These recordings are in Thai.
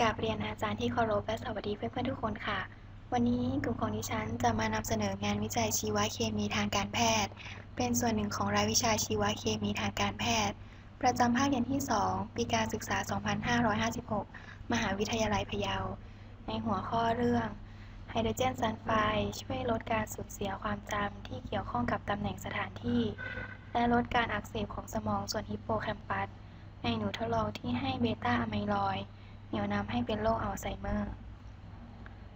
กาบเรียนอาจารย์ที่เคารพและสวัสดีเพื่อนๆทุกคนค่ะ วันนี้กลุ่มของดิฉันจะมานำเสนองานวิจัยชีวเคมีทางการแพทย์ เป็นส่วนหนึ่งของรายวิชาชีวเคมีทางการแพทย์ ประจำภาคเรียนที่ 2 ปีการศึกษา 2556 มหาวิทยาลัยพะเยา ในหัวข้อเรื่องไฮโดรเจนซัลไฟด์ช่วยลดการสูญเสียความจำที่เกี่ยวข้องกับตำแหน่งสถานที่ และลดการอักเสบของสมองส่วนฮิปโปแคมปัสในหนูทดลองที่ให้เบต้าอะไมลอยด์ เหนี่ยวนำให้เป็นโรคอัลไซเมอร์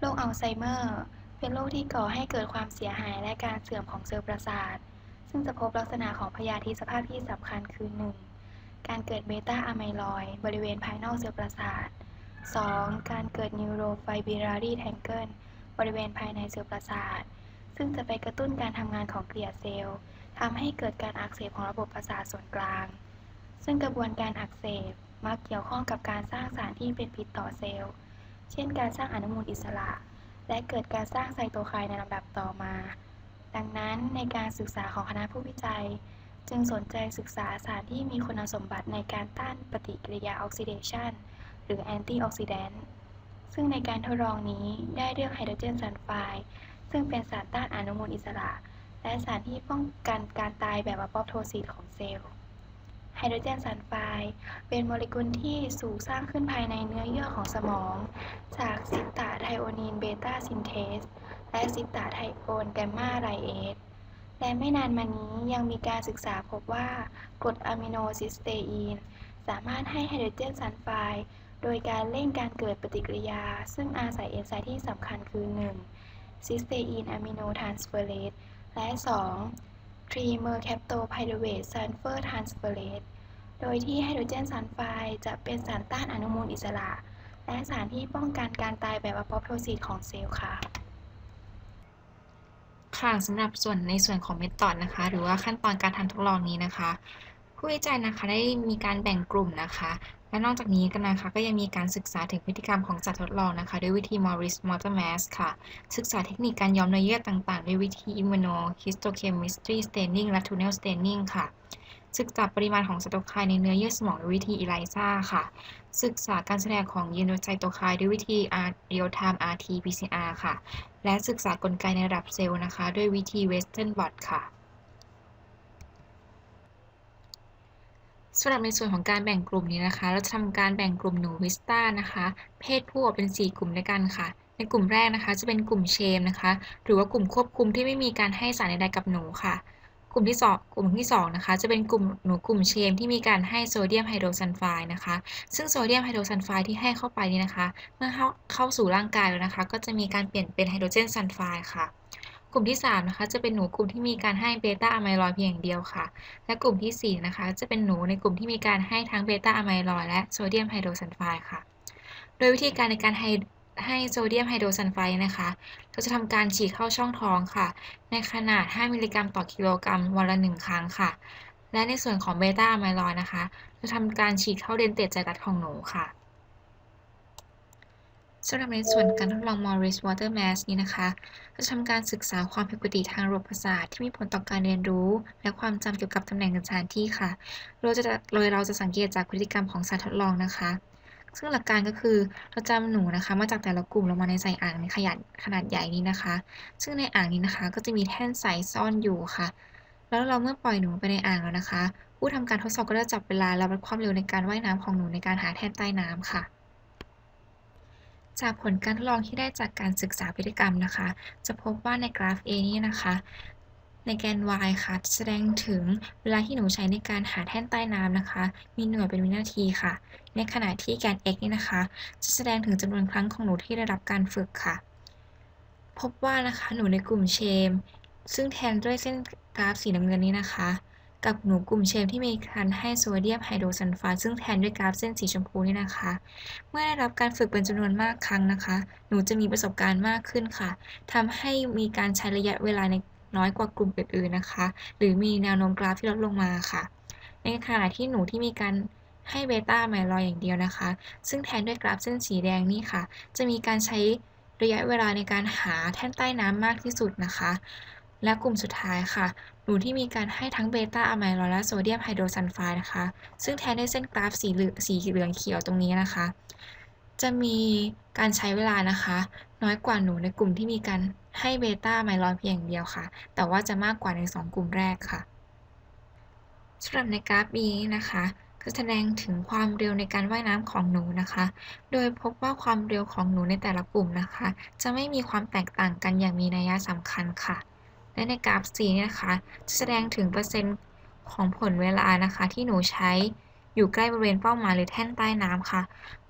โรคอัลไซเมอร์เป็นโรคที่ก่อให้เกิดความเสียหายและการเสื่อมของเซลล์ประสาท ซึ่งจะพบลักษณะของพยาธิสภาพที่สำคัญคือ 1. การเกิดเบต้าอะไมลอยด์บริเวณภายนอกเซลล์ประสาท 2. การเกิดนิวโรไฟบิลารีแทงเกิลบริเวณภายในเซลล์ประสาท ซึ่งจะไปกระตุ้นการทำงานของเกลียเซลล์ทำให้เกิดการอักเสบของระบบประสาทส่วนกลาง ซึ่งกระบวนการอักเสบ มักเกี่ยวข้องกับการสร้างสารที่เป็นพิษต่อเซลล์ เช่น การสร้างอนุมูลอิสระ และเกิดการสร้างไซโตไคน์ในลำดับต่อมา ดังนั้นในการศึกษาของคณะผู้วิจัย จึงสนใจศึกษาสารที่มีคุณสมบัติในการต้านปฏิกิริยาออกซิเดชันหรือแอนตี้ออกซิแดนต์ซึ่งในการทดลองนี้ได้เลือกไฮโดรเจนซัลไฟด์ซึ่งเป็นสารต้านอนุมูลอิสระ และสารที่ป้องกันการตายแบบอะปอปโทซิสของเซลล์ ไฮโดรเจนซัลไฟด์เป็นโมเลกุลที่สูสร้างขึ้นภายในเนื้อเยื่อของสมอง จากซิตาไทโอนีนเบต้าซินเทส และซิตาไทโอนแกมมาไรเอสและไม่นานมานี้ยังมีการศึกษาพบว่ากรดอะมิโนซิสเตอีน สามารถให้ไฮโดรเจนซัลไฟด์โดยการเร่งการเกิดปฏิกิริยา ซึ่งอาศัยเอนไซม์ที่สำคัญคือ 1. ซิสเตอีนอะมิโนทรานสเฟอเรสและ 2. ทรีเมอร์แคปโตไพรูเวตซัลเฟอร์ทรานสเฟอเรตโดยที่ไฮโดรเจนซัลไฟด์จะเป็นสารต้านอนุมูลอิสระ และสารที่ป้องกันการตายแบบอะปอปโทซิสของเซลล์ค่ะ ค่ะสำหรับส่วนในส่วนของเมธอดนะคะ หรือว่าขั้นตอนการทำทดลองนี้นะคะ ผู้วิจัยนะคะได้มีการแบ่งกลุ่มนะคะ และนอกจากนี้กันนะคะก็ยังมีการศึกษาถึงพฤติกรรมของสัตว์ทดลองนะคะ ด้วยวิธี Morris Morter m a s ค่ะ ศึกษาเทคนิคการย้อมเนื้อเยื่อต่างๆ ด้วยวิธี Immunohistochemistry Staining และ Tunnel Staining ค่ะศึกษาปริมาณของไซโตไคน์ในเนื้อเยื่อสมองด้วยวิธี ELISA ค่ะ ศึกษาการแสดงของยีนไซโตไคน์ด้วยวิธี Real Time RT-PCR ค่ะ และศึกษากลไกในระดับเซลล์นะคะ ด้วยวิธี Western blot ค่ะ สำหรับในส่วนของการแบ่งกลุ่มนี้นะคะ เราจะทำการแบ่งกลุ่มหนูวิสตานะคะ เพศผู้ออกเป็น 4 กลุ่มด้วยกันค่ะ ในกลุ่มแรกนะคะ จะเป็นกลุ่มเชมนะคะ หรือว่ากลุ่มควบคุมที่ไม่มีการให้สารใดๆกับหนูค่ะ กลุ่มที่2กลุ่มที่2นะคะ จะเป็นกลุ่มหนูกลุ่มเชมที่มีการให้โซเดียมไฮโดรซัลไฟด์นะคะ ซึ่งโซเดียมไฮโดรซัลไฟด์ที่ให้เข้าไปนี้นะคะ เมื่อเข้าเข้าสู่ร่างกายแล้วนะคะ ก็จะมีการเปลี่ยนเป็นไฮโดรเจนซัลไฟด์ค่ะ กลุ่มที่ 3 นะคะ จะเป็นหนูกลุ่มที่มีการให้เบต้าอะไมลอยเพียงอย่างเดียวค่ะ และกลุ่มที่ 4 นะคะ จะเป็นหนูในกลุ่มที่มีการให้ทั้งเบต้าอะไมลอยและโซเดียมไฮโดรซัลไฟด์ค่ะ โดยวิธีการในการให้ให้โซเดียมไฮโดรซัลไฟด์นะคะ เราจะทำการฉีดเข้าช่องท้องค่ะ ในขนาด 5 มิลลิกรัมต่อกิโลกรัมวันละ 1 ครั้งค่ะ และในส่วนของเบต้าอะไมลอยนะคะ จะทำการฉีดเข้าเดนเตตใจรัดของหนูค่ะ สำหรับในส่วนการทดลอง Morris Water Mass นี้นะคะเราจะทำการศึกษาความผิดปกติทางระบบประสาทที่มีผลต่อการเรียนรู้ และความจำเกี่ยวกับตำแหน่งสถานที่ค่ะ เราจะโดยเราจะสังเกตจากพฤติกรรมของสัตว์ทดลองนะคะ ซึ่งหลักการก็คือเราจำหนูนะคะ มาจากแต่ละกลุ่มลงมาในใส่อ่างในขยะขนาดใหญ่นี้นะคะ ซึ่งในอ่างนี้นะคะ ก็จะมีแท่นใสซ่อนอยู่ค่ะ แล้วเราเมื่อปล่อยหนูไปในอ่างแล้วนะคะ ผู้ทำการทดสอบก็จะจับเวลาและวัดความเร็วในการว่ายน้ำของหนูในการหาแท่นใต้น้ำค่ะ จากผลการทดลองที่ได้จากการศึกษาพฤติกรรมนะคะ จะพบว่าในกราฟ A นี้นะคะ ในแกน y ค่ะจะแสดงถึงเวลาที่หนูใช้ในการหาแท่นใต้น้ำนะคะ มีหน่วยเป็นวินาทีค่ะ ในขณะที่แกน x นี่นะคะ จะแสดงถึงจำนวนครั้งของหนูที่ได้รับการฝึกค่ะ พบว่านะคะหนูในกลุ่มเชม ซึ่งแทนด้วยเส้นกราฟสีน้ำเงินนี้นะคะ กับหนูกลุ่มเชมที่มีการให้โซเดียมไฮโดรซัลไฟด์ซึ่งแทนด้วยกราฟเส้นสีชมพูนี่นะคะ เมื่อได้รับการฝึกเป็นจำนวนมากครั้งนะคะ หนูจะมีประสบการณ์มากขึ้นค่ะทำให้มีการใช้ระยะเวลาในน้อยกว่ากลุ่มอื่นๆนะคะ หรือมีแนวโน้มกราฟที่ลดลงมาค่ะ ในขณะที่หนูที่มีการให้เบต้าไมลอยอย่างเดียวนะคะ ซึ่งแทนด้วยกราฟเส้นสีแดงนี่ค่ะ จะมีการใช้ระยะเวลาในการหาแท่นใต้น้ำมากที่สุดนะคะ และกลุ่มสุดท้ายค่ะ หนูที่มีการให้ทั้งเบต้าอะไมลอยและโซเดียมไฮโดรซัลไฟด์นะคะ ซึ่งแทนด้วยเส้นกราฟสีเหลืองสีเหลืองเขียวตรงนี้นะคะ จะมีการใช้เวลานะคะ น้อยกว่าหนูในกลุ่มที่มีการให้เบต้าไมลอนเพียงอย่างเดียวค่ะ แต่ว่าจะมากกว่าใน 2 กลุ่มแรกค่ะสำหรับในกราฟ B นี้นะคะก็แสดงถึงความเร็วในการว่ายน้ำของหนูนะคะ โดยพบว่าความเร็วของหนูในแต่ละกลุ่มนะคะ จะไม่มีความแตกต่างกันอย่างมีนัยสำคัญค่ะ และในกราฟ C นี้นะคะจะแสดงถึงเปอร์เซ็นต์ของผลเวลานะคะ ที่หนูใช้อยู่ใกล้บริเวณเป้าหมายหรือแท่นใต้น้ำค่ะ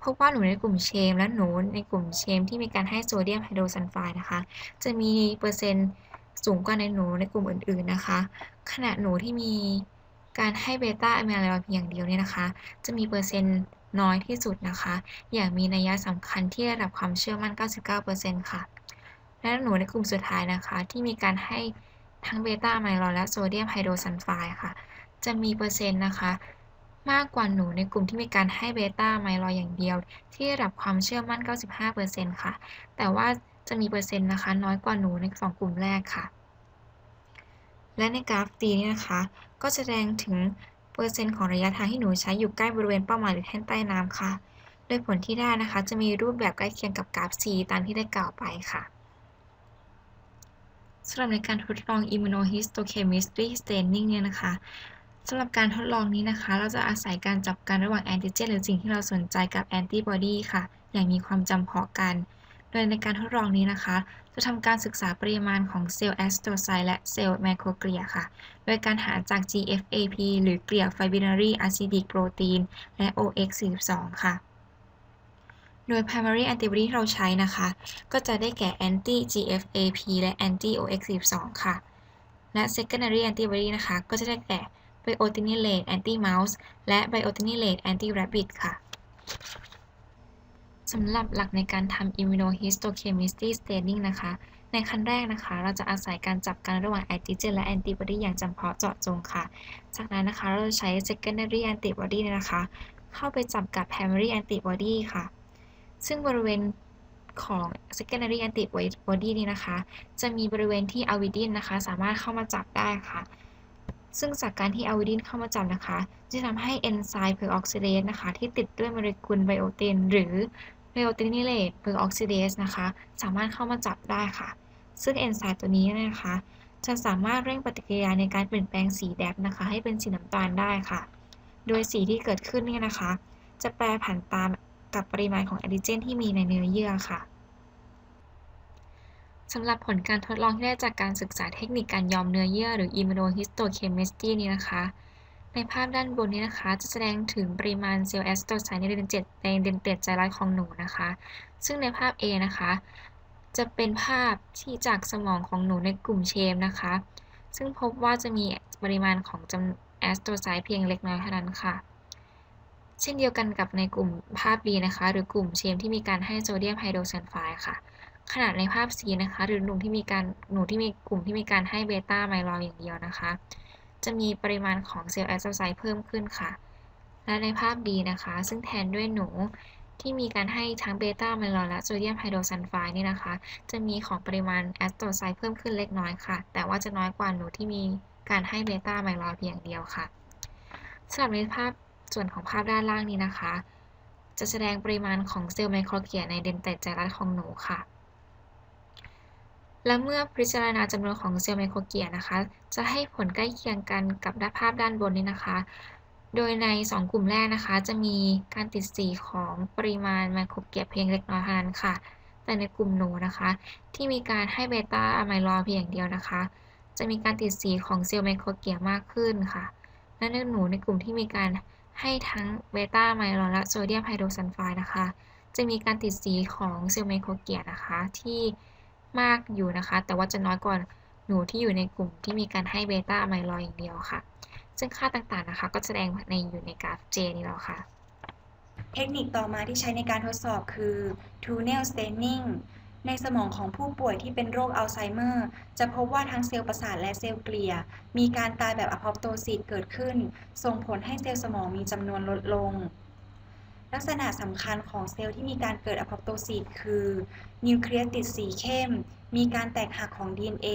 พบว่าหนูในกลุ่มเชม และหนูในกลุ่มเชม ที่มีการให้โซเดียมไฮโดรซัลไฟด์นะคะ จะมีเปอร์เซ็นต์สูงกว่าในหนูในกลุ่มอื่นๆนะคะ ขณะหนูที่มีการให้เบต้าอะมิลอยด์เพียงอย่างเดียวเนี่ยนะคะ จะมีเปอร์เซ็นต์น้อยที่สุดนะคะ อย่างมีนัยสำคัญที่ระดับความเชื่อมั่น 99%ค่ะ และหนูในกลุ่มสุดท้ายนะคะ ที่มีการให้ทั้งเบต้าอะมิลอยและโซเดียมไฮโดรซัลไฟด์ค่ะ จะมีเปอร์เซ็นต์นะคะ มากกว่าหนูในกลุ่มที่มีการให้เบต้าไมลอยอย่างเดียว ที่ระดับความเชื่อมั่น 95%ค่ะ แต่ว่าจะมีเปอร์เซ็นต์นะคะ น้อยกว่าหนูใน 2 กลุ่มแรกค่ะ และในกราฟ D นี้นะคะ ก็แสดงถึงเปอร์เซ็นต์ของระยะทางที่หนูใช้อยู่ใกล้บริเวณเป้าหมายหรือแท่นใต้น้ำค่ะ โดยผลที่ได้นะคะ จะมีรูปแบบใกล้เคียงกับกราฟ C ตามที่ได้กล่าวไปค่ะ สำหรับในการทดลอง immunohistochemistry staining เนี่ยนะคะสำหรับการทดลองนี้นะคะ เราจะอาศัยการจับกันระหว่างแอนติเจนหรือสิ่งที่เราสนใจกับแอนติบอดีค่ะ อย่างมีความจำเพาะกัน โดยในการทดลองนี้นะคะ จะทำการศึกษาปริมาณของเซลล์แอสโตไซต์และเซลล์ไมโครเกลียค่ะ โดยการหาจาก GFAP หรือเกลียไฟบินารีอะซิดิกโปรตีนและ OX42 ค่ะ โดย primary antibody ที่เราใช้นะคะ ก็จะได้แก่ anti GFAP และ anti OX42 ค่ะ และ secondary antibody นะคะ ก็จะได้แก่ biotinylate anti mouse และ biotinylate anti rabbit ค่ะสำหรับหลักในการทำ immunohistochemistry staining นะคะ ในขั้นแรกนะคะ เราจะอาศัยการจับกันระหว่างแอนติเจนและแอนติบอดีอย่างจำเพาะเจาะจงค่ะ จากนั้นนะคะ เราจะใช้ secondary antibody นะคะ เข้าไปจับกับ primary antibody ค่ะ ซึ่งบริเวณของ secondary antibody นี้นะคะ จะมีบริเวณที่อะวิดินนะคะ สามารถเข้ามาจับได้ค่ะ ซึ่งจากการที่อะวิดินเข้ามาจับนะคะ จะทำให้เอนไซม์เพอร์ออกซิเดสนะคะ ที่ติดด้วยโมเลกุลไบโอตินหรือไบโอตินิเลตเพอร์ออกซิเดสนะคะ สามารถเข้ามาจับได้ค่ะ ซึ่งเอนไซม์ตัวนี้นะคะ จะสามารถเร่งปฏิกิริยาในการเปลี่ยนแปลงสีแดงนะคะ ให้เป็นสีน้ำตาลได้ค่ะ โดยสีที่เกิดขึ้นเนี่ยนะคะ จะแปรผันตาม กับปริมาณของแอนติเจนที่มีในเนื้อเยื่อค่ะสำหรับผลการทดลองที่ได้จากการศึกษาเทคนิคการยอมเนื้อเยื่อหรือ immunohistochemistry นี้นะคะ ในภาพด้านบนนี้นะคะ จะแสดงถึงปริมาณเซลล์แอสโตไซต์ในเดนเจ็ดในเดนเต็ดใจรัดของหนูนะคะ ซึ่งในภาพ A นะคะ จะเป็นภาพที่จากสมองของหนูในกลุ่มเชมนะคะ ซึ่งพบว่าจะมีปริมาณของจำแอสโตไซต์เพียงเล็กน้อยเท่านั้นค่ะ เช่นเดียวกันกับในกลุ่มภาพ B นะคะ หรือกลุ่มเชมที่มีการให้โซเดียมไฮโดรซัลไฟด์ค่ะ ขนาดในภาพ C นะคะ หรือหนูที่มีการหนูที่มีกลุ่มที่มีการให้เบต้าไมลอยอย่างเดียวนะคะ จะมีปริมาณของเซลล์แอสโตรไซต์เพิ่มขึ้นค่ะ และในภาพ D นะคะ ซึ่งแทนด้วยหนูที่มีการให้ทั้งเบต้าไมลอยและโซเดียมไฮโดรซัลไฟด์นี่นะคะ จะมีของปริมาณแอสโตรไซต์เพิ่มขึ้นเล็กน้อยค่ะ แต่ว่าจะน้อยกว่าหนูที่มีการให้เบต้าไมลอยเพียงอย่างเดียวค่ะสำหรับในภาพ ส่วนของภาพด้านล่างนี้นะคะ จะแสดงปริมาณของเซลล์ไมโครเกลียในเดนเต็ดใจรัดของหนูค่ะ และเมื่อพิจารณาจำนวนของเซลล์ไมโครเกลียนะคะ จะให้ผลใกล้เคียงกันกับด้านภาพด้านบนนี้นะคะ โดยใน 2 กลุ่มแรกนะคะ จะมีการติดสีของปริมาณไมโครเกลียเพียงเล็กน้อยเท่านั้นค่ะ แต่ในกลุ่มหนูนะคะ ที่มีการให้เบต้าอะไมลอยเพียงอย่างเดียวนะคะ จะมีการติดสีของเซลล์ไมโครเกลียมากขึ้นค่ะและในหนูในกลุ่มที่มีการ ให้ทั้งเบต้าไมลอยและโซเดียมไฮโดรซัลไฟด์นะคะ จะมีการติดสีของเซลล์ไมโครเกียนะคะ ที่มากอยู่นะคะ แต่ว่าจะน้อยกว่าหนูที่อยู่ในกลุ่มที่มีการให้เบต้าไมลอยอย่างเดียวค่ะ ซึ่งค่าต่างๆนะคะ ก็แสดงในอยู่ในกราฟ J นี้แล้วค่ะ เทคนิคต่อมาที่ใช้ในการทดสอบคือ tunnel staining ในสมองของผู้ป่วยที่เป็นโรคอัลไซเมอร์ จะพบว่าทั้งเซลล์ประสาทและเซลล์เกลีย มีการตายแบบอพอปโตซิสเกิดขึ้น ส่งผลให้เซลล์สมองมีจำนวนลดลง ลักษณะสำคัญของเซลล์ที่มีการเกิดอพอปโตซิสคือ นิวเคลียสติดสีเข้ม มีการแตกหักของ DNA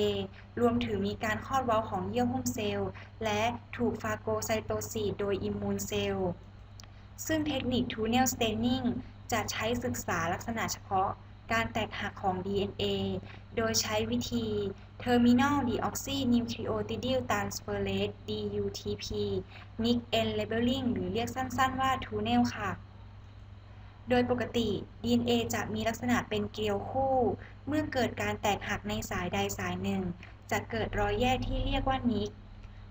รวมถึงมีการคลอดเว้าของเยื่อหุ้มเซลล์ และถูกฟาโกไซโตซิสโดยอิมมูนเซลล์ ซึ่งเทคนิค tunnel staining จะใช้ศึกษาลักษณะเฉพาะ การแตกหักของ DNA โดยใช้วิธี Terminal Deoxynucleotide Transferase DUTP Mix N Labeling หรือเรียกสั้นๆว่า TUNEL ค่ะ โดยปกติ DNA จะมีลักษณะเป็นเกลียวคู่ เมื่อเกิดการแตกหักในสายใดสายหนึ่ง จะเกิดรอยแยกที่เรียกว่านิก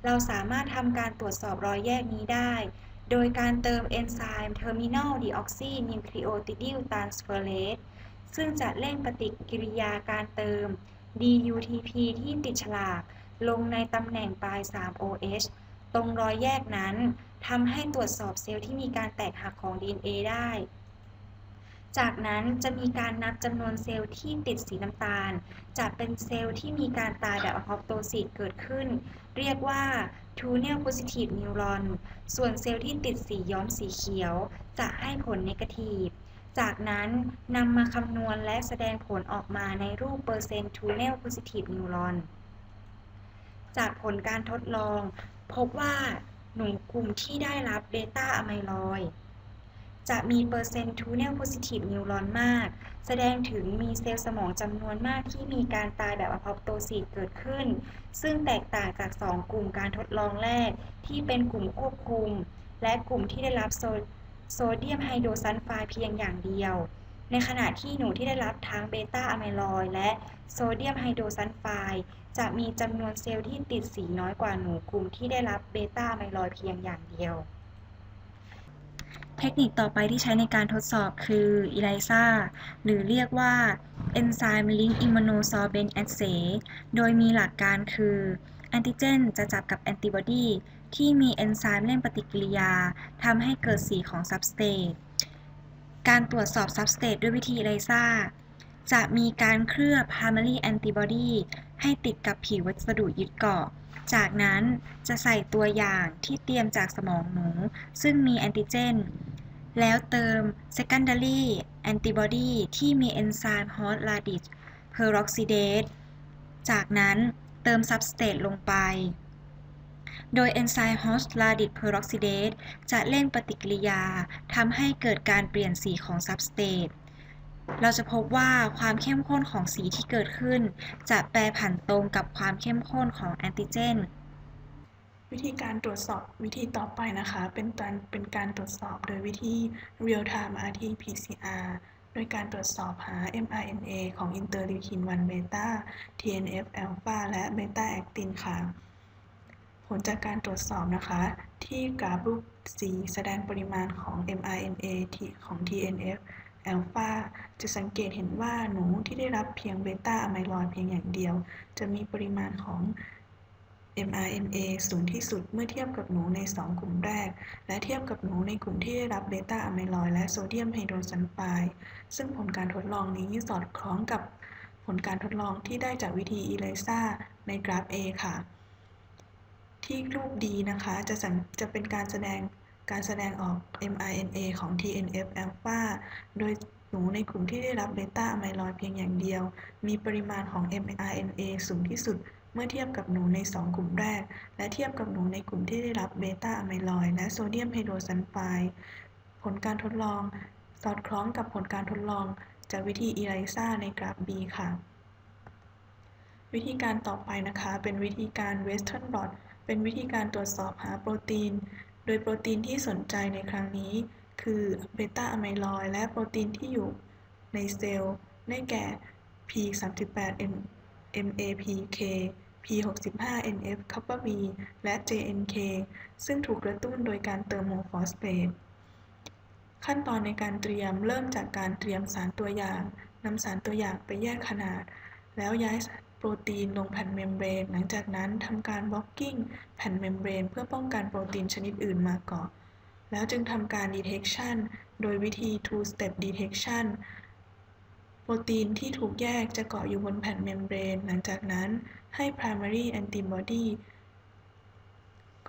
เราสามารถทำการตรวจสอบรอยแยกนี้ได้ โดยการเติมเอนไซม์ Terminal Deoxynucleotide Transferase ซึ่งจะเร่งปฏิกิริยาการเติม DUTP ที่ติดฉลากลงในตำแหน่งปลาย 3OH ตรงรอยแยกนั้นทำให้ตรวจสอบเซลล์ที่มีการแตกหักของ DNA ได้ จากนั้นจะมีการนับจำนวนเซลล์ที่ติดสีน้ำตาล จะเป็นเซลล์ที่มีการตายแบบอะพอปโตซิสเกิดขึ้น เรียกว่า tunnel positive neuron ส่วนเซลล์ที่ติดสีย้อมสีเขียว จะให้ผลเนกาทีฟ จากนั้นนำมาคำนวณและแสดงผลออกมาในรูปเปอร์เซ็นต์ tunnel positive neuron จากผลการทดลอง พบว่าหนูกลุ่มที่ได้รับเบต้าอะไมลอยจะมีเปอร์เซ็นต์ tunnel positive neuron มาก แสดงถึงมีเซลล์สมองจำนวนมากที่มีการตายแบบอะพอปโตซิสเกิดขึ้น ซึ่งแตกต่างจาก 2 กลุ่มการทดลองแรก ที่เป็นกลุ่มควบคุม และกลุ่มที่ได้รับโซ โซเดียมไฮโดรซัลไฟด์เพียงอย่างเดียว ในขณะที่หนูที่ได้รับทั้งเบต้าอะไมลอยและโซเดียมไฮโดรซัลไฟด์จะมีจำนวนเซลล์ที่ติดสีน้อยกว่าหนูกลุ่มที่ได้รับเบต้าอะไมลอยเพียงอย่างเดียว เทคนิคต่อไปที่ใช้ในการทดสอบคือ ELISA หรือเรียกว่า Enzyme Link Immunosorbent Assay โดยมีหลักการคือแอนติเจนจะจับกับแอนติบอดี ที่มีเอนไซม์เร่งปฏิกิริยาทำให้เกิดสีของ Substrate การตรวจสอบ Substrate ด้วยวิธี ELISA จะมีการเคลือบ Primary Antibody ให้ติดกับผิววัสดุยึดเกาะ จากนั้นจะใส่ตัวอย่างที่เตรียมจากสมองหนู ซึ่งมีแอนติเจน แล้วเติม secondary antibody ที่มีเอนไซม์ hot radix peroxidase จากนั้นเติม substrate ลงไป โดยเอนไซม์ hot radix peroxidase จะเร่งปฏิกิริยาทำให้เกิดการเปลี่ยนสีของ substrate เราจะพบว่าความเข้มข้นของสีที่เกิดขึ้น จะแปรผันตรงกับความเข้มข้นของแอนติเจน วิธีการตรวจสอบวิธีต่อไปนะคะ เป็นการเป็นการตรวจสอบโดยวิธี real time RT-PCR โดยการตรวจสอบหา mRNA ของอินเตอร์ลิวคิน1เบต้า TNF อ l p h a และเบต้าแอคตินค่ะ ลจากการตรวจสอบนะคะ ที่กราฟรูปสีแสดงปริมาณของ mRNA ของ TNF แอลฟาจะสังเกตเห็นว่าหนูที่ได้รับเพียงเบต้าอะไมลอยเพียงอย่างเดียว จะมีปริมาณของ mRNA สูงที่สุดเมื่อเทียบกับหนูใน 2 กลุ่มแรก และเทียบกับหนูในกลุ่มที่ได้รับเบต้าอะไมลอยและโซเดียมไฮโดรซัลไฟด์ซึ่งผลการทดลองนี้สอดคล้องกับผลการทดลองที่ได้จากวิธี ELISA ในกราฟ A ค่ะ ที่รูปดีนะคะ จะจะเป็นการแสดงการแสดงออก mRNA ของ TNF อ l p h a โดยหนูในกลุ่มที่ได้รับเบต้าอะไมลอยด์เพียงอย่างเดียว มีปริมาณของ mRNA สูงที่สุดเมื่อเทียบกับหนูใน 2 กลุ่มแรก และเทียบกับหนูในกลุ่มที่ได้รับเบต้าอะไมลอยด์และโซเดียมไฮโดรซัลไฟด์ผลการทดลอง สอดคล้องกับผลการทดลอง จากวิธี ELISA ในกราฟ B ค่ะ วิธีการต่อไปนะคะ เป็นวิธีการ Western blot เเป็นวิธีการตรวจสอบหาโปรตีน โดยโปรตีนที่สนใจในครั้งนี้ คือเบต้าอะไมลอยและโปรตีนที่อยู่ในเซลล์ ได้แก่ P38 MAPK P65NF Kappa B และ JNK ซึ่งถูกกระตุ้นโดยการเติมโมฟอสเฟต ขั้นตอนในการเตรียมเริ่มจากการเตรียมสารตัวอย่างนำสารตัวอย่างไปแยกขนาด แล้วย้าย โปรตีนลงแผ่นเมมเบรน หลังจากนั้นทำการบล็อกกิ้งแผ่นเมมเบรน เพื่อป้องกันโปรตีนชนิดอื่นมาเกาะ แล้วจึงทำการ detection โดยวิธี two step detection โปรตีนที่ถูกแยกจะเกาะอยู่บนแผ่นเมมเบรน หลังจากนั้นให้ primary antibody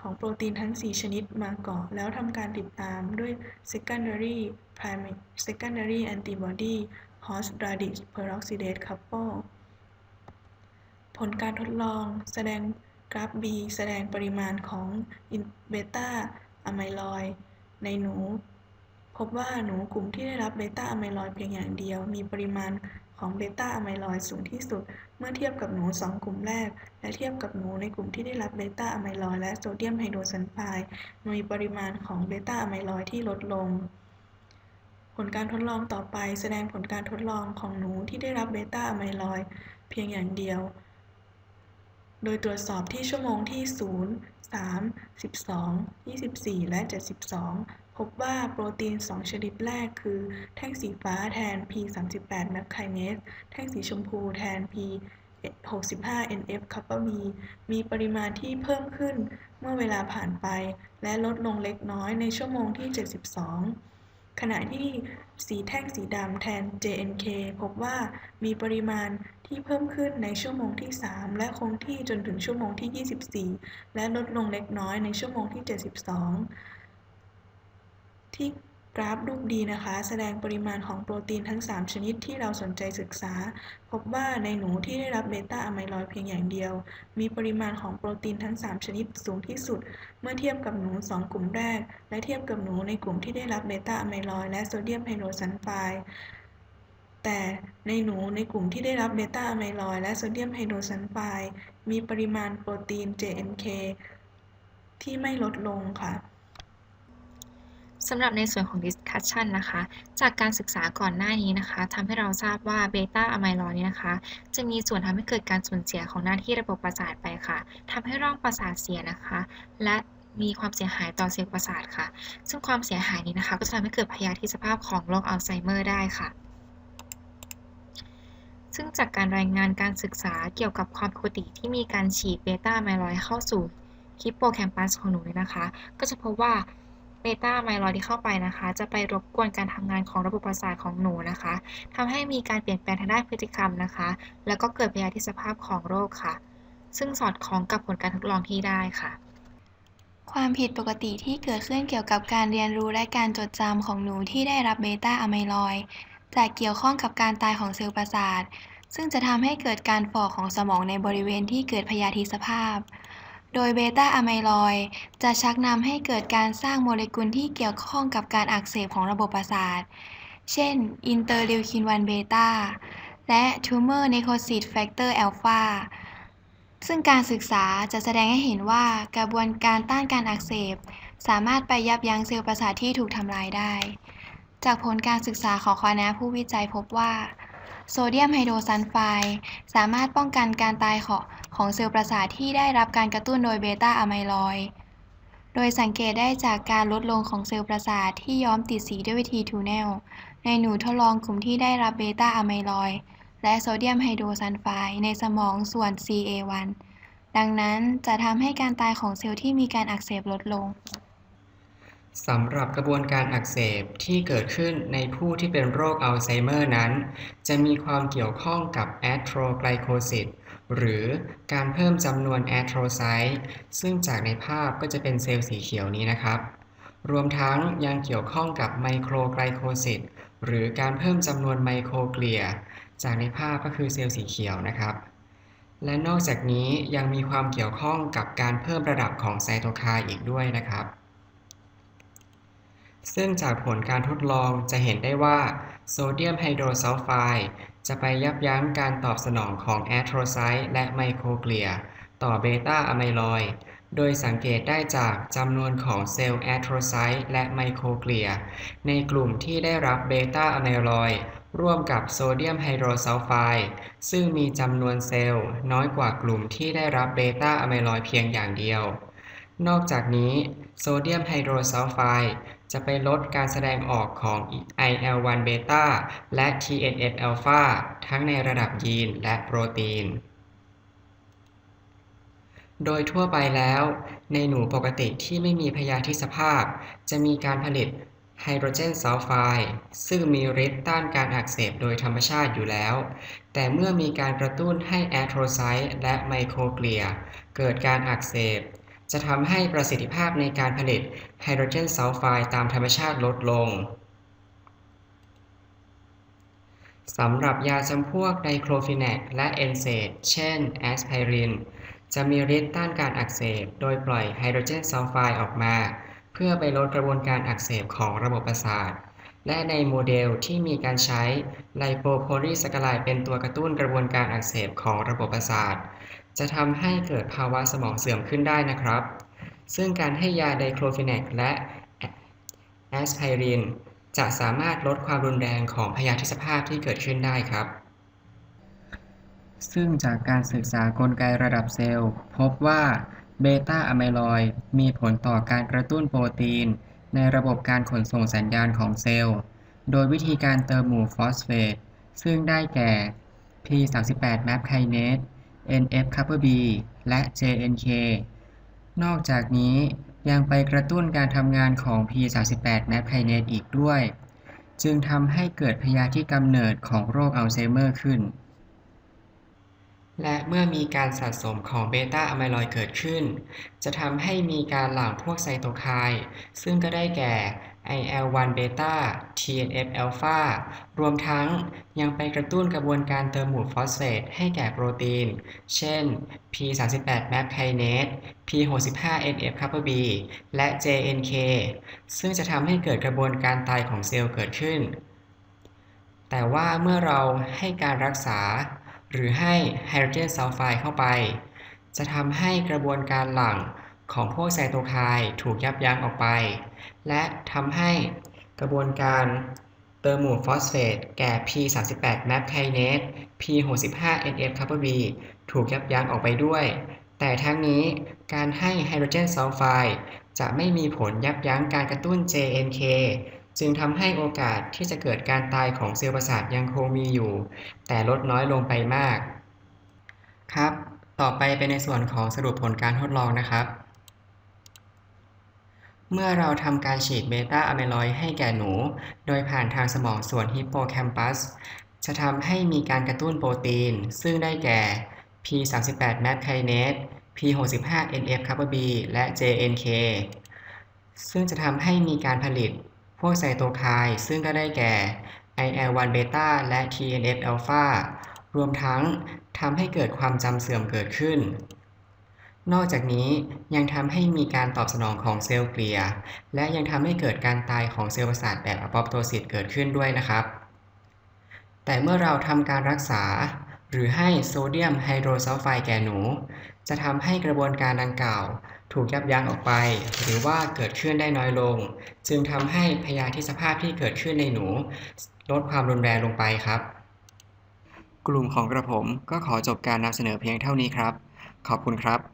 ของโปรตีนทั้ง 4 ชนิดมาเกาะ แล้วทำการติดตามด้วย secondary primary secondary antibody host radix peroxidase couple ผลการทดลองแสดงกราฟ B แสดงปริมาณของเบต้าอะไมลอยด์ในหนู พบว่าหนูกลุ่มที่ได้รับเบต้าอะไมลอยด์เพียงอย่างเดียว มีปริมาณของเบต้าอะไมลอยด์สูงที่สุด เมื่อเทียบกับหนูสองกลุ่มแรก และเทียบกับหนูในกลุ่มที่ได้รับเบต้าอะไมลอยด์และโซเดียมไฮโดรซัลไฟด์มีปริมาณของเบต้าอะไมลอยด์ที่ลดลง ผลการทดลองต่อไปแสดงผลการทดลองของหนูที่ได้รับเบต้าอะไมลอยด์เพียงอย่างเดียว โดยตรวจสอบที่ชั่วโมงที่ 0 3 12 24 และ 72 พบว่าโปรตีน 2 ชนิดแรกคือ แท่งสีฟ้าแทน p38 แมปไคเนส แท่งสีชมพูแทน p 65 NF คัพเปอร์มีมีปริมาณที่เพิ่มขึ้นเมื่อเวลาผ่านไป และลดลงเล็กน้อยในชั่วโมงที่ 72 ขณะที่สีแท่งสีดำแทน JNK พบว่ามีปริมาณที่เพิ่มขึ้นในชั่วโมงที่ 3 และคงที่จนถึงชั่วโมงที่ 24 และลดลงเล็กน้อยในชั่วโมงที่ 72 ที่ กราฟรูปดีนะคะ แสดงปริมาณของโปรตีนทั้ง 3 ชนิดที่เราสนใจศึกษา พบว่าในหนูที่ได้รับเบต้าอะไมลอยเพียงอย่างเดียว มีปริมาณของโปรตีนทั้ง 3 ชนิดสูงที่สุด เมื่อเทียบกับหนู 2 กลุ่มแรก และเทียบกับหนูในกลุ่มที่ได้รับเบต้าอะไมลอยและโซเดียมไฮโดรซัลไฟด์แต่ในหนูในกลุ่มที่ได้รับเบต้าอะไมลอยและโซเดียมไฮโดรซัลไฟด์มีปริมาณโปรตีน JNK ที่ไม่ลดลงค่ะ สำหรับในส่วนของ discussion นะคะ จากการศึกษาก่อนหน้านี้นะคะทำให้เราทราบว่าเบต้าอะไมลอยด์เนี่ยนะคะ จะมีส่วนทำให้เกิดการสูญเสียของหน้าที่ระบบประสาทไปค่ะทำให้ร่องประสาทเสียนะคะ และมีความเสียหายต่อเซลล์ประสาทค่ะ ซึ่งความเสียหายนี้นะคะ ก็จะทำให้เกิดพยาธิสภาพของโรคอัลไซเมอร์ได้ค่ะ ซึ่งจากการรายงานการศึกษาเกี่ยวกับความปกติที่มีการฉีดเบต้าอะไมลอยด์เข้าสู่ฮิปโปแคมปัสของหนูเนี่ยนะคะ ก็จะพบว่า เบต้าไมลอยที่เข้าไปนะคะ จะไปรบกวนการทำงานของระบบประสาทของหนูนะคะทำให้มีการเปลี่ยนแปลงทางด้านพฤติกรรมนะคะ แล้วก็เกิดพยาธิสภาพของโรคค่ะ ซึ่งสอดคล้องกับผลการทดลองที่ได้ค่ะ ความผิดปกติที่เกิดขึ้นเกี่ยวกับการเรียนรู้และการจดจำของหนูที่ได้รับเบต้าอะไมลอยจะเกี่ยวข้องกับการตายของเซลล์ประสาทซึ่งจะทำให้เกิดการฝ่อของสมองในบริเวณที่เกิดพยาธิสภาพ โดยเบต้าอะไมลอยด์จะชักนำให้เกิดการสร้างโมเลกุลที่เกี่ยวข้องกับการอักเสบของระบบประสาท เช่น อินเตอร์ลิวคิน1เบต้าและ Tumor Necrosis Factor Alpha ซึ่งการศึกษาจะแสดงให้เห็นว่ากระบวนการต้านการอักเสบ สามารถไปยับยั้งเซลล์ประสาทที่ถูกทำลายได้ จากผลการศึกษาของคณะผู้วิจัยพบว่า โซเดียมไฮโดรซัลไฟด์สามารถป้องกันการตายของ ของเซลล์ประสาทที่ได้รับการกระตุ้นโดยเบต้าอะไมลอยด์โดยสังเกตได้จากการลดลงของเซลล์ประสาทที่ย้อมติดสีด้วยวิธีทูเนล ในหนูทดลองกลุ่มที่ได้รับเบต้าอะไมลอยด์และโซเดียมไฮโดรซัลไฟด์ในสมองส่วน CA1 ดังนั้นจะทำให้การตายของเซลล์ที่มีการอักเสบลดลงสำหรับกระบวนการอักเสบที่เกิดขึ้นในผู้ที่เป็นโรคอัลไซเมอร์นั้น จะมีความเกี่ยวข้องกับแอทโรไกลโคซิส หรือการเพิ่มจำนวนแอทโรไซต์ซึ่งจากในภาพก็จะเป็นเซลล์สีเขียวนี้นะครับ รวมทั้งยังเกี่ยวข้องกับไมโครไกลโคซิสหรือการเพิ่มจำนวนไมโครเกลีย จากในภาพก็คือเซลล์สีเขียวนะครับ และนอกจากนี้ยังมีความเกี่ยวข้องกับการเพิ่มระดับของไซโตไคน์อีกด้วยนะครับ ซึ่งจากผลการทดลองจะเห็นได้ว่า โซเดียมไฮโดรซัลไฟด์จะไปยับยั้งการตอบสนองของแอทโรไซต์และไมโครเกลีย ต่อเบต้าอะไมลอยด์โดยสังเกตได้จากจำนวนของเซลล์แอทโรไซต์และไมโครเกลีย ในกลุ่มที่ได้รับเบต้าอะไมลอยด์ร่วมกับโซเดียมไฮโดรซัลไฟด์ซึ่งมีจำนวนเซลล์น้อยกว่ากลุ่มที่ได้รับเบต้าอะไมลอยด์เพียงอย่างเดียว นอกจากนี้ โซเดียมไฮโดรซัลไฟด์ จะไปลดการแสดงออกของ IL-1 เบต้าและ TNF อลฟาทั้งในระดับยีนและโปรตีน โดยทั่วไปแล้ว ในหนูปกติที่ไม่มีพยาธิสภาพ จะมีการผลิตไฮโดรเจนซัลไฟด์ซึ่งมีฤทธิ์ต้านการอักเสบโดยธรรมชาติอยู่แล้ว แต่เมื่อมีการกระตุ้นให้แอโทรไซต์และไมโครเกลีย เกิดการอักเสบ จะทำให้ประสิทธิภาพในการผลิตไฮโดรเจนซัลไฟด์ตามธรรมชาติลดลงสำหรับยาจำพวกไดโครฟิแนกและเอนเซดเช่นแอสไพริน จะมีฤทธิ์ต้านการอักเสบ โดยปล่อยไฮโดรเจนซัลไฟด์ออกมา เพื่อไปลดกระบวนการอักเสบของระบบประสาท และในโมเดลที่มีการใช้ไลโปโพลีสแกไลเป็นตัวกระตุ้นกระบวนการอักเสบของระบบประสาท จะทำให้เกิดภาวะสมองเสื่อมขึ้นได้นะครับ ซึ่งการให้ยาไดโคลฟิแนกและแอสไพรินจะสามารถลดความรุนแรงของพยาธิสภาพที่เกิดขึ้นได้ครับ ซึ่งจากการศึกษากลไกระดับเซลล์ พบว่าเบต้าอะไมลอยด์มีผลต่อการกระตุ้นโปรตีน ในระบบการขนส่งสัญญาณของเซลล์ โดยวิธีการเติมหมู่ฟอสเฟตซึ่งได้แก่ p38 MAP kinase NF kappa B และ JNK นอกจากนี้ยังไปกระตุ้นการทำงานของ p38 MAP kinase อีกด้วย จึงทำให้เกิดพยาธิกำเนิดของโรคอัลไซเมอร์ขึ้น และเมื่อมีการสะสมของเบต้าอะไมลอยด์เกิดขึ้น จะทำให้มีการหลั่งพวกไซโตไคน์ซึ่งก็ได้แก่ IL-1 เบต้า TNF อัลฟารวมทั้งยังไปกระตุ้นกระบวนการเติมหมู่ฟอสเฟตให้แก่โปรตีน เช่น p38 MAP kinase p65 NF kappa B และ JNK ซึ่งจะทำให้เกิดกระบวนการตายของเซลล์เกิดขึ้น แต่ว่าเมื่อเราให้การรักษา หรือให้ไฮโดรเจนซัลไฟด์เข้าไป จะทำให้กระบวนการหลั่ง ของพวกไซโตไคน์ถูกยับยั้งออกไป และทำให้กระบวนการเติมหมู่ฟอสเฟตแก่ p38 MAP kinase p65 NF kappa B ถูกยับยั้งออกไปด้วย แต่ทั้งนี้การให้ไฮโดรเจนซัลไฟด์จะไม่มีผลยับยั้งการกระตุ้น JNK จึงทำให้โอกาสที่จะเกิดการตายของเซลล์ประสาทยังคงมีอยู่ แต่ลดน้อยลงไปมาก ครับ ต่อไปเป็นในส่วนของสรุปผลการทดลองนะครับ เมื่อเราทำการฉีดเบต้าอะไมลอยด์ให้แก่หนู โดยผ่านทางสมองส่วนฮิปโปแคมปัส จะทำให้มีการกระตุ้นโปรตีน ซึ่งได้แก่ p38 MAP kinase p65 NF kappa B และ JNK ซึ่งจะทำให้มีการผลิตพวกไซโตไคน์ซึ่งก็ได้แก่ IL-1 เบต้าและ TNF อัลฟารวมทั้งทำให้เกิดความจำเสื่อมเกิดขึ้น นอกจากนี้ยังทำให้มีการตอบสนองของเซลล์เกลีย และยังทำให้เกิดการตายของเซลล์ประสาทแบบอะปอปโตซิสเกิดขึ้นด้วยนะครับ แต่เมื่อเราทำการรักษา หรือให้โซเดียมไฮโดรซัลไฟแก่หนู จะทำให้กระบวนการดังกล่าว ถูกยับยั้งออกไป หรือว่าเกิดขึ้นได้น้อยลง จึงทำให้พยาธิสภาพที่เกิดขึ้นในหนู ลดความรุนแรงลงไปครับ กลุ่มของกระผมก็ขอจบการนำเสนอเพียงเท่านี้ครับ ขอบคุณครับ